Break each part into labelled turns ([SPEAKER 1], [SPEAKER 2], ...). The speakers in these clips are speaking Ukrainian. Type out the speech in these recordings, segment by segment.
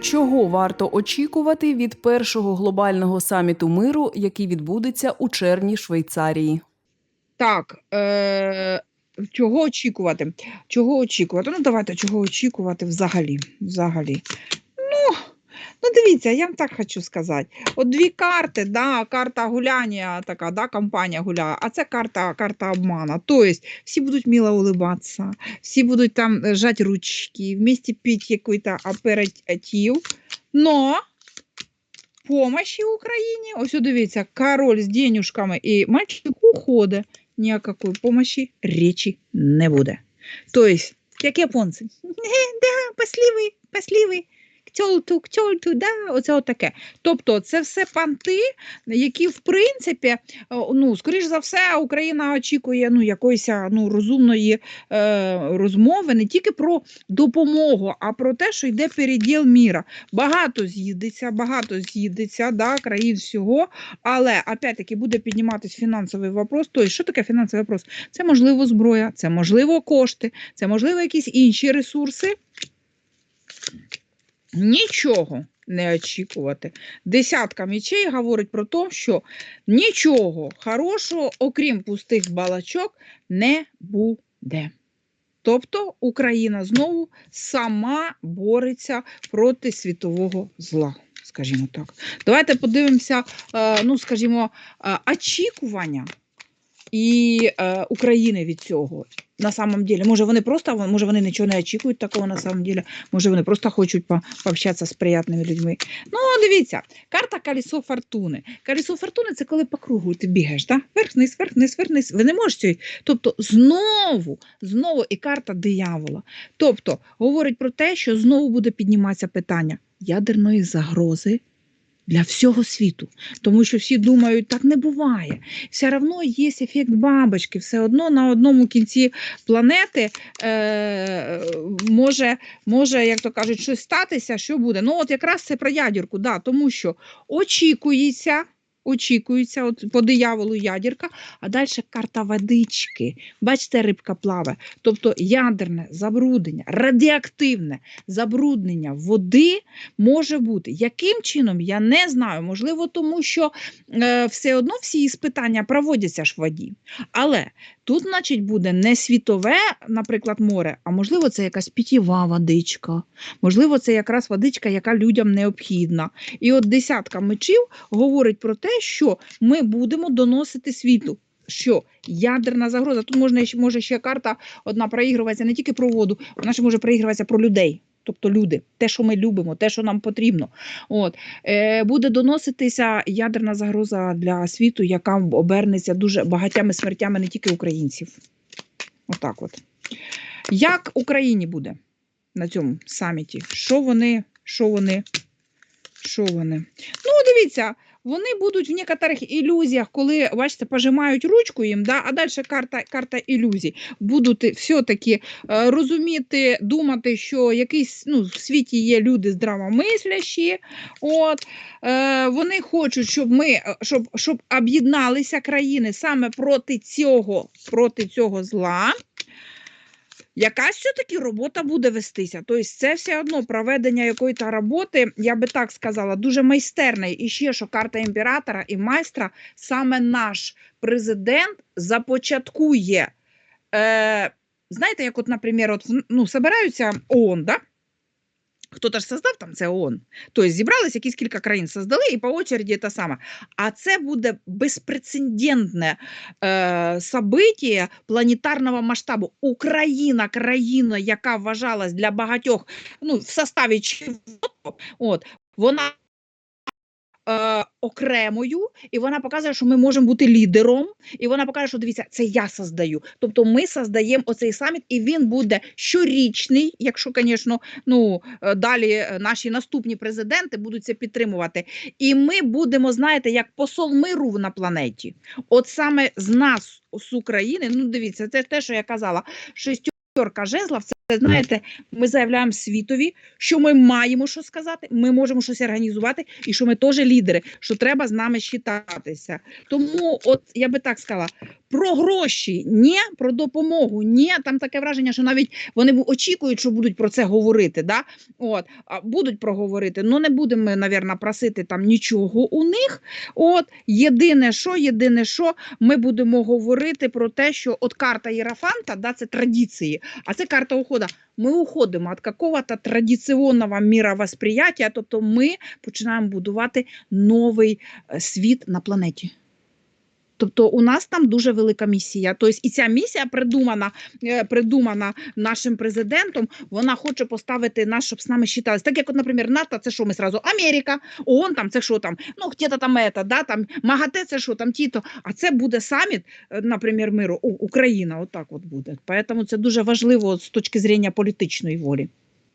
[SPEAKER 1] Чого варто очікувати від першого глобального саміту миру, який відбудеться у червні Швейцарії?
[SPEAKER 2] Так, е, чого очікувати? Чого очікувати? Ну, давайте, чого очікувати взагалі. взагалі. Ну, дивіться, я вам так хочу сказати. От дві карти, да, карта гуляння, така, да, компанія гуляє, а це карта, карта обмана. Тобто всі будуть мило улыбатися, всі будуть там е, жать ручки, вместе пити якийсь аперитив, но помощі Україні, ось дивіться, король з денюжками і мальчик уходить ні о помощі речі не буде. Тобто, як японці, да, паслівий, паслівий, ктьолту, ктьолту, да, оце отаке. Тобто, це все панти, які, в принципі, ну, скоріш за все, Україна очікує ну, якоїсь ну, розумної е, розмови не тільки про допомогу, а про те, що йде переділ міра. Багато з'їдеться, багато з'їдеться, да, країн всього, але опять-таки буде підніматись фінансовий вопрос. Тобто, що таке фінансовий вопрос? Це можливо зброя, це можливо кошти, це можливо якісь інші ресурси. Нічого не очікувати. Десятка мічей говорить про те, що нічого хорошого, окрім пустих балачок, не буде. Тобто Україна знову сама бореться проти світового зла, скажімо так. Давайте подивимося, е, ну, скажімо, е, очікування і е, України від цього. На самом деле, може вони просто, може вони нічого не очікують такого на самом деле, може вони просто хочуть по- пообщатися з приятними людьми. Ну, дивіться, карта колесо фортуни. Колесо фортуни це коли по кругу ти бігаєш, так? Вверх, вниз, вверх, вниз, вверх, вниз. Ви не можете. Тобто знову, знову і карта диявола. Тобто говорить про те, що знову буде підніматися питання ядерної загрози для всього світу. Тому що всі думають, так не буває. Все одно є ефект бабочки, все одно на одному кінці планети е, може, може, як то кажуть, щось статися, що буде. Ну, от якраз це про ядірку, да, тому що очікується. Очікується, от по дияволу ядерка, а далі карта водички. Бачите, рибка плаває. Тобто ядерне забруднення, радіоактивне забруднення води може бути. Яким чином, я не знаю. Можливо, тому що е, все одно всі іспитання проводяться ж в воді. Але тут, значить, буде не світове, наприклад, море, а можливо, це якась питєва водичка. Можливо, це якраз водичка, яка людям необхідна. І от десятка мечів говорить про те, що ми будемо доносити світлу. Що ядерна загроза? Тут можна може ще карта одна проігруватися не тільки про воду, вона ще може проігруватися про людей. Тобто люди, те, що ми любимо, те, що нам потрібно. От е, буде доноситися ядерна загроза для світу, яка обернеться дуже багатями смертями не тільки українців. Отак от. Як Україні буде на цьому саміті? Що вони, що вони, що вони? Ну, дивіться, вони будуть в некоторих ілюзіях, коли, бачите, пожимають ручку їм, да, а далі карта, карта ілюзій. Будуть все-таки е, розуміти, думати, що якийсь ну, в світі є люди здравомислящі. От, е, вони хочуть, щоб ми е, щоб, щоб об'єдналися країни саме проти цього, проти цього зла. Якась все-таки робота буде вестися. Тобто це все одно проведення якоїсь роботи, я би так сказала, дуже майстерної. І ще що карта імператора і майстра, саме наш президент започаткує. Е, знаєте, як, от, наприклад, от, ну, собираються ООН, да? Хто-то ж создав там це ООН. Тобто зібрались якісь кілька країн, создали і по очереді те саме. А це буде безпрецедентне е, событие планетарного масштабу. Україна, країна, яка вважалась для багатьох ну, в составі чого, от, вона окремою, і вона показує, що ми можемо бути лідером, і вона покаже, що дивіться, це я создаю. Тобто ми создаємо оцей саміт, і він буде щорічний, якщо, звісно, ну, е, далі е, наші наступні президенти будуть це підтримувати. І ми будемо, знаєте, як посол миру на планеті. От саме з нас, з України, ну дивіться, це те, що я казала, шестерка жезлов, це знаєте, ми заявляємо світові, що ми маємо що сказати, ми можемо щось організувати, і що ми теж лідери, що треба з нами считатися. Тому, от я би так сказала, про гроші, ні, про допомогу, ні. Там таке враження, що навіть вони очікують, що будуть про це говорити. Да? От, будуть проговорити. Ну не будемо, ми, навірно, просити там нічого у них. От єдине, що, єдине, що ми будемо говорити про те, що от карта Єрафанта, да, це традиції, а це карта уходу. Ми уходимо від какого-то традиційного міровосприяття, тобто ми починаємо будувати новий е, світ на планеті. Тобто у нас там дуже велика місія. Тобто і ця місія придумана, е, придумана нашим президентом. Вона хоче поставити нас, щоб з нами считались. Так як, от, наприклад, НАТО, це що ми зразу Америка, ООН там це що там, ну где-то там это, да, там МАГАТЕ, це що там тіто. А це буде саміт, е, наприклад, миру. О, Україна, отак от буде. Тому це дуже важливо з точки зрення політичної волі.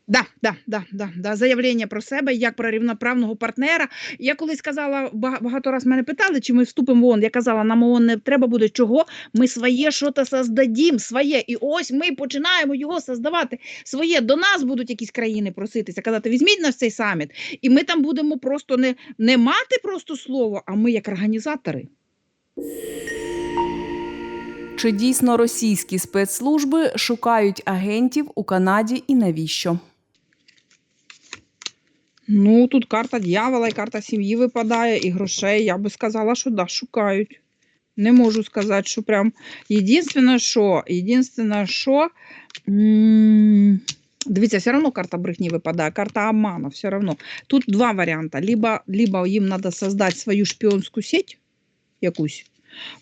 [SPEAKER 2] Да, да, да, да, да. Заявлення про себе як про рівноправного партнера. Я колись казала, бага- багато раз мене питали, чи ми вступимо в ООН. Я казала, нам ООН не треба буде чого. Ми своє щось создадім, своє. І ось ми починаємо його создавати. Своє до нас будуть якісь країни проситися, казати, візьміть нас цей саміт. І ми там будемо просто не, не мати просто слово, а ми як організатори.
[SPEAKER 1] Чи дійсно російські спецслужби шукають агентів у Канаді і навіщо?
[SPEAKER 2] Ну, тут карта дьявола і карта сім'ї випадає, і грошей. Я би сказала, що да, шукають. Не можу сказати, що прям. Єдине, що, єдине, що. Дивіться, все одно карта брехні випадає, карта обману, все одно. Тут два варіанти. Либо, либо їм треба создати свою шпіонську сеть якусь.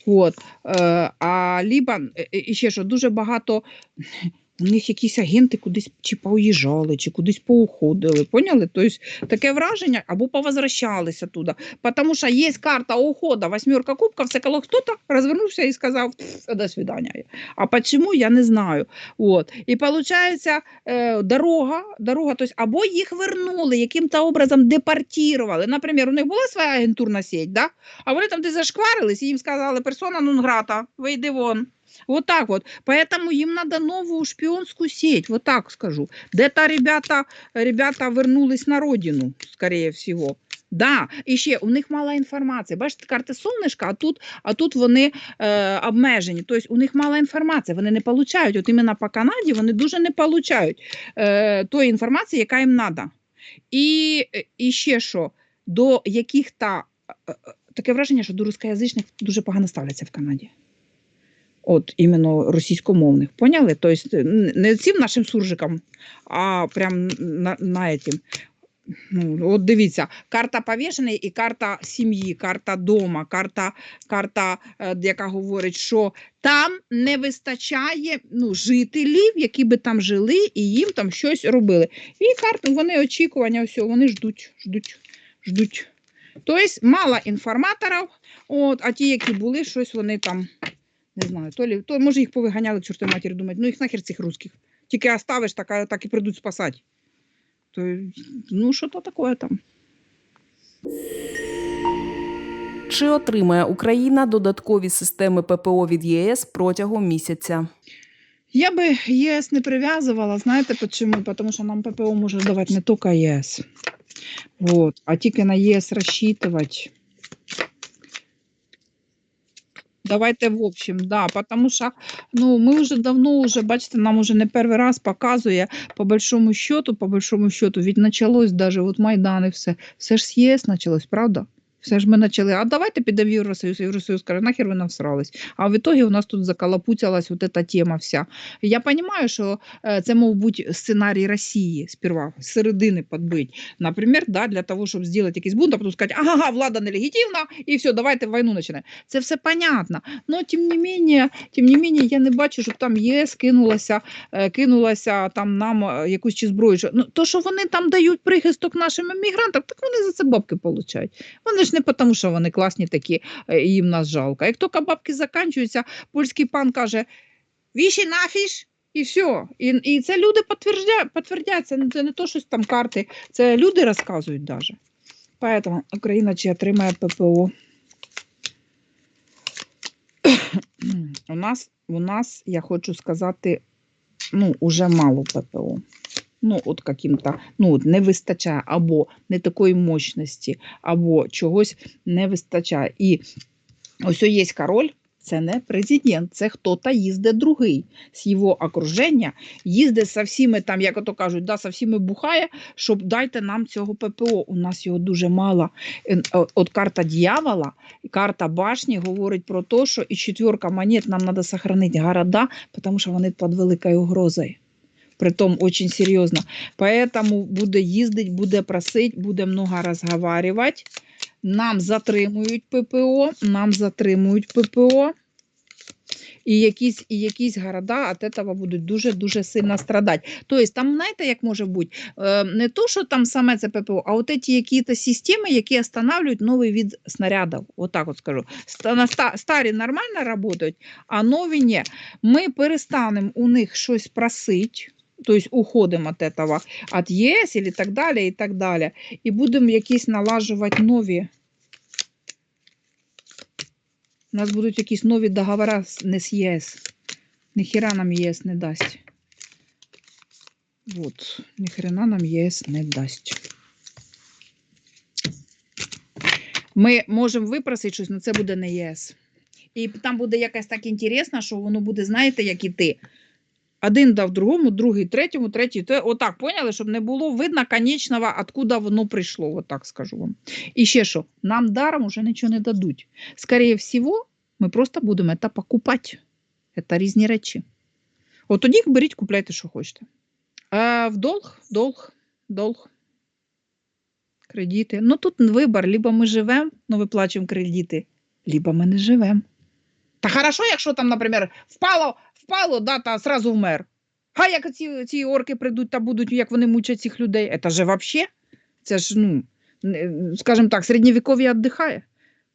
[SPEAKER 2] От, е, а либо, е, е, ще що, дуже багато у них якісь агенти кудись чи поїжджали, чи кудись поуходили. Поняли? Тобто таке враження або повозвращалися туди. Тому що є карта уходу, восьмерка кубків, це коли хтось розвернувся і сказав «Пф, до свидання. А чому, я не знаю. От. І виходить, е, дорога, дорога тобто, або їх вернули, яким-то образом депортували. Наприклад, у них була своя агентурна сеть, да? а вони там десь зашкварились, і їм сказали, персона нон грата, вийди вон. Вот так вот. Поэтому им надо новую шпионскую сеть, вот так скажу. Где-то ребята, ребята вернулись на родину, скорее всего. Да, і ще у них мало інформації. Бачите, карти сонечка, а тут, а тут вони е, обмежені. Тобто у них мало інформації, вони не получають. От іменно по Канаді вони дуже не получають е, тої інформації, яка їм треба. І, і ще що, до яких-то е, е, таке враження, що до рускоязичних дуже погано ставляться в Канаді. От іменно російськомовних. Поняли? Тобто не цим нашим суржикам, а прям на, на этим. Ну, от дивіться, карта повішений і карта сім'ї, карта дома, карта, карта, е, яка говорить, що там не вистачає ну, жителів, які би там жили і їм там щось робили. І карта, вони очікування, все, вони ждуть, ждуть, ждуть. Тобто мало інформаторів, от, а ті, які були, щось вони там, не знаю, то, лі, то може їх повиганяли, к чортовій матері, думають, ну їх нахер цих русських. Тільки оставиш, так, так і прийдуть спасати. То, ну, що то таке там.
[SPEAKER 1] Чи отримає Україна додаткові системи ППО від ЄС протягом місяця?
[SPEAKER 2] Я би ЄС не прив'язувала, знаєте чому? Тому що нам ППО може давати не тільки ЄС. Вот. А тільки на ЄС розчитувати. Давайте в общем, да, потому що ну, ми вже давно, уже, бачите, нам уже не перший раз показує, по большому счету, по большому счету, ведь почалось даже от Майдан і все. Все ж з ЄС началось, правда? Все ж ми почали, а давайте підемо в Євросоюз. Євросоюз каже, нахер ви нам. А в итоге у нас тут закалапутилась вот эта тема вся. Я розумію, що е, це мов бути сценарій Росії сперва, з середини підбити. Наприклад, да, для того, щоб зробити якийсь бунт, а потім сказати, ага, влада нелегітимна, і все, давайте війну починаємо. Це все понятно. Но тим не менее, тим не менее, я не бачу, щоб там ЄС кинулася, е, кинулася там нам е, якусь чи зброю. Ну, то, що вони там дають прихисток нашим емігрантам, так вони за це бабки получають. Вони ж не тому, що вони класні такі, і їм нас жалко. Як тільки бабки закінчуються, польський пан каже: віші нафіш. І все. І, і це люди підтвердять. Це, це не то щось там карти, це люди розказують навіть. Поэтому Україна чи отримає ППО. у нас, у нас, я хочу сказати, ну, уже мало ППО. Ну, от каким-то, ну, от не вистачає, або не такої мощності, або чогось не вистачає. І ось є король, це не президент, це хто-то їздить другий з його окруження, їздить со всіми там, як ото кажуть, да, со всіми бухає, щоб дайте нам цього ППО. У нас його дуже мало. От карта дьявола, карта башні говорить про те, що і четверка монет нам треба сохранити города, тому що вони під великою угрозою. Притом очень серйозно. Поэтому буде їздить, буде просить, буде много розговаривати. Нам затримують ППО, нам затримують ППО. І якісь, і якісь города від цього будуть дуже-дуже сильно страдати. Тобто, там, знаєте, як може бути? Е, не то, що там саме це ППО, а от ці якісь системи, які останавливають новий від снарядів. Отак от скажу. Старі нормально працюють, а нові ні. Ми перестанемо у них щось просити. Тобто уходимо від этого, від ЄС і так далі, і так далі. І будемо якісь налажувати нові. У нас будуть якісь нові договори з- не з ЄС. Ніхіра нам ЄС не дасть. От, ніхрена нам ЄС не дасть. Ми можемо випросити щось, але це буде не ЄС. І там буде якась так інтересна, що воно буде, знаєте, як іти. Один дав другому, другий третьому, третій. те- Отак, поняли, щоб не було видно конечного, откуда воно прийшло. Отак скажу вам. І ще що, нам даром уже нічого не дадуть. Скоріше всього, ми просто будемо це покупати. Це різні речі. От тоді беріть, купляйте, що хочете. А в долг, долг, долг. Кредити. Ну тут вибір, либо ми живемо, ну виплачуємо кредити, либо ми не живемо. Та хорошо, якщо там, наприклад, впало, впало, да, та сразу вмер. А як ці, ці орки прийдуть та будуть, як вони мучать цих людей, це же вообще, це ж, ну, скажімо так, середньовіков'я віддихає.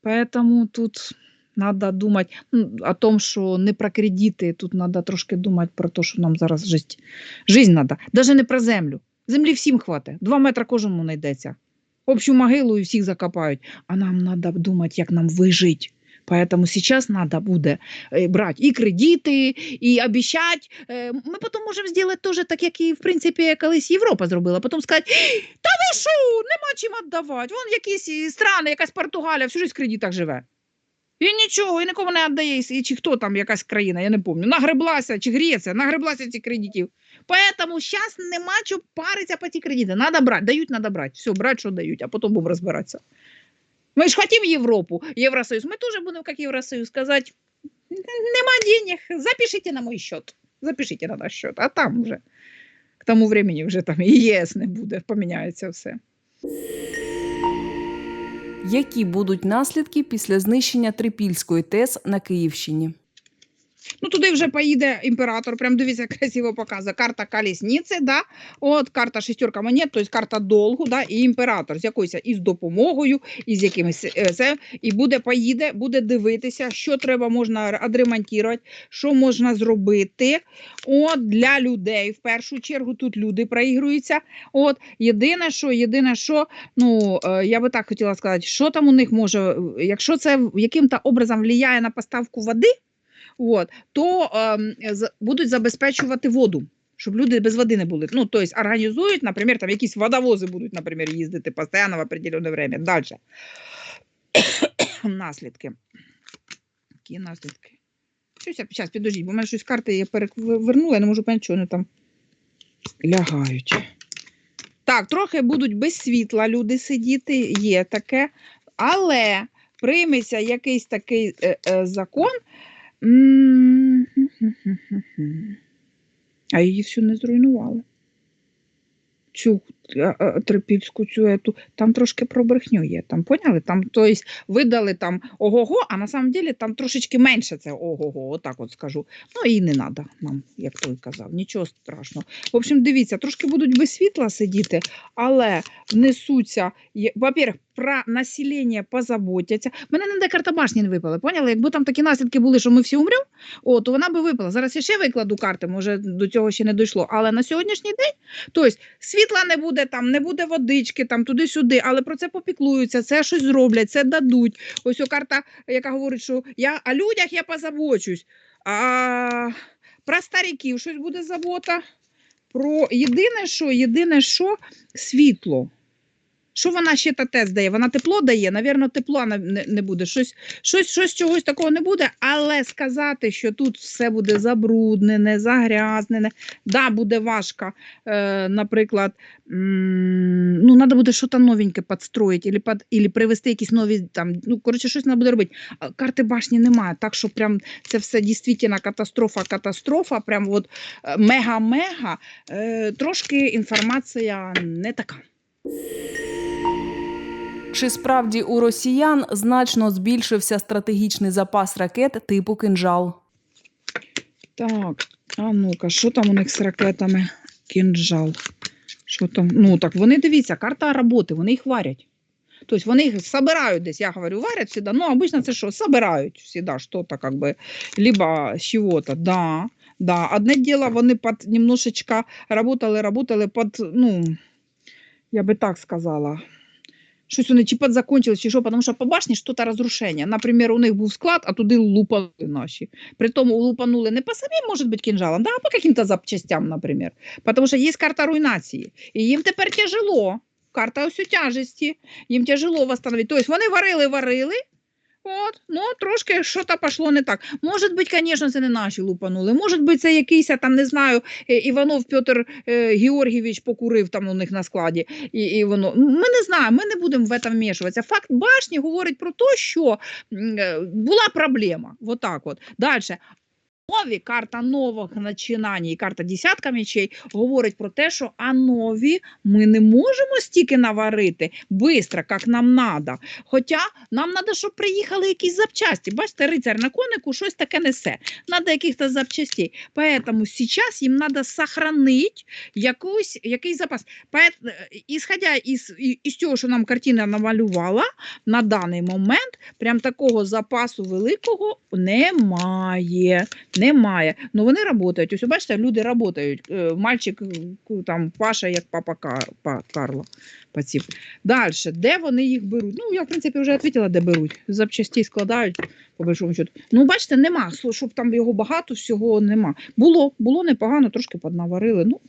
[SPEAKER 2] Поэтому тут треба думати ну, о том, що не про кредити, тут треба трошки думати про те, що нам зараз жити. Жизнь треба. Навіть не про землю. Землі всім хватить. Два метри кожному знайдеться. Общу могилу і всіх закопають. А нам треба думати, як нам вижити. Поэтому сейчас надо буде е, брати і кредити, і обіцяти. Е, Ми потім можемо зробити теж так, як і в принципі колись Європа зробила. Потім сказати, та ви що, нема чим віддавати. Вон якісь і страни, якась Португалія, всю життя в кредитах живе. І нічого, і нікому не віддає, і чи хто там, якась країна, я не пам'ятаю. Нагреблася, чи Греція, нагреблася цих кредитів. Поэтому зараз нема чого паритися по ті кредити. Надо брати, дають, треба брати. Все, брати, що дають, а потім будемо розбиратися. Ми ж хотим Європу, Євросоюз. Ми теж будемо, як Євросоюз, сказати, нема денег, запишите на мой счет. Запишите на наш счет, а там вже. К тому времени вже там і ЄС не буде, поміняється все.
[SPEAKER 1] Які будуть наслідки після знищення Трипільської ТЕС на Київщині?
[SPEAKER 2] Ну, туди вже поїде імператор, прям дивіться, красиво показує. Карта колісниці, да? от карта шестерка монет, тобто карта долгу, да? і імператор з якоюсь із допомогою, із якимось е, це, і буде поїде, буде дивитися, що треба можна відремонтувати, що можна зробити. От для людей в першу чергу тут люди проігруються. От єдине, що єдине, що ну е, я би так хотіла сказати, що там у них може, е, якщо це яким-то образом впливає на поставку води. От, то з- будуть забезпечувати воду, щоб люди без води не були. Ну, тобто організують, наприклад, там якісь водовози будуть, наприклад, їздити постійно в определенне время. Далі. наслідки. Які наслідки? Щось зараз підождіть, бо в мене щось карти я перевернула, я не можу поняти, що вони там лягають. Так, трохи будуть без світла люди сидіти, є таке, але прийметься якийсь такий е, е, закон. А її всю не зруйнували. Цю е, е, трипільську цю ету, там трошки про брехню є. Там поняли? Там тобто, видали там ого-го, а на самом деле там трошечки менше це ого-го, отак от скажу. Ну і не треба нам, як той казав, нічого страшного. В общем, дивіться, трошки будуть без світла сидіти, але внесуться, во-первых, про населення позаботяться. Мене не карта башні не випала, поняли? Якби там такі наслідки були, що ми всі умремо, то вона би випала. Зараз я ще викладу карти, може до цього ще не дійшло. Але на сьогоднішній день, тобто світла не буде там, не буде водички, там туди-сюди, але про це попіклуються, це щось зроблять, це дадуть. Ось о карта, яка говорить, що я о людях я позабочусь. А про стариків щось буде забота. Про єдине, що, єдине, що світло. Що вона ще та тест дає? Вона тепло дає, навірно, тепла не, не, буде. Щось, щось, щось чогось такого не буде, але сказати, що тут все буде забруднене, загрязнене, да, буде важко. Е, наприклад, м, ну, треба буде щось новеньке підстроїти, або, під, або привезти якісь нові, там, ну, коротше, щось треба буде робити. Карти башні немає, так що прям це все дійсно катастрофа, катастрофа, прям от е, мега-мега. Е, трошки інформація не така.
[SPEAKER 1] Чи справді у росіян значно збільшився стратегічний запас ракет типу кинжал?
[SPEAKER 2] Так, а ну-ка, що там у них з ракетами? Кінжал. Що там? Ну так вони дивіться, карта роботи, вони їх варять. Тобто вони їх собирають десь, я говорю, варять всегда. Ну, обычно це що? Собирають всегда что-то, как бы, либо з чего-то, да. Да, одне діло, вони під немножечко работали, работали під, ну, я би так сказала, щось вони чи підзакончились, чи що, тому що по башні що-то розрушення. Наприклад, у них був склад, а туди лупали наші. Притому лупанули не по самим, може бути, кінжалам, да, а по яким-то запчастям, наприклад. Тому що є карта руйнації. І їм тепер тяжело. Карта усю тяжесті. Їм тяжело восстановити. Тобто вони варили, варили. От, ну трошки щось пішло не так. Може бути, звісно, це не наші лупанули. Може бути, це якийсь, там не знаю, е, Іванов Петр е, Георгійович покурив там у них на складі. І, і воно. Ми не знаємо, ми не будемо в це вмішуватися. Факт башні говорить про те, що е, була проблема. Так от. Далі. Нові карта нових начинань і карта десятка мечей говорить про те, що а нові ми не можемо стільки наварити швидко, як нам треба. Хоча нам треба, щоб приїхали якісь запчасті. Бачите, рицар на конику щось таке несе. Треба якихось запчастей. Поэтому зараз їм треба сохранити якусь, якийсь запас. Ісходя із, і- із того, що нам картина намалювала, на даний момент прям такого запасу великого немає. Немає. Ну вони працюють. Ось бачите, люди працюють. Е, Мальчик е, там Паша, як папа Карло. Паців. Далі, де вони їх беруть? Ну, я, в принципі, вже відповіла, де беруть. Запчасті складають, по большому счету. Ну, бачите, нема. Щоб там його багато, всього нема. Було, було непогано, трошки поднаварили. Ну,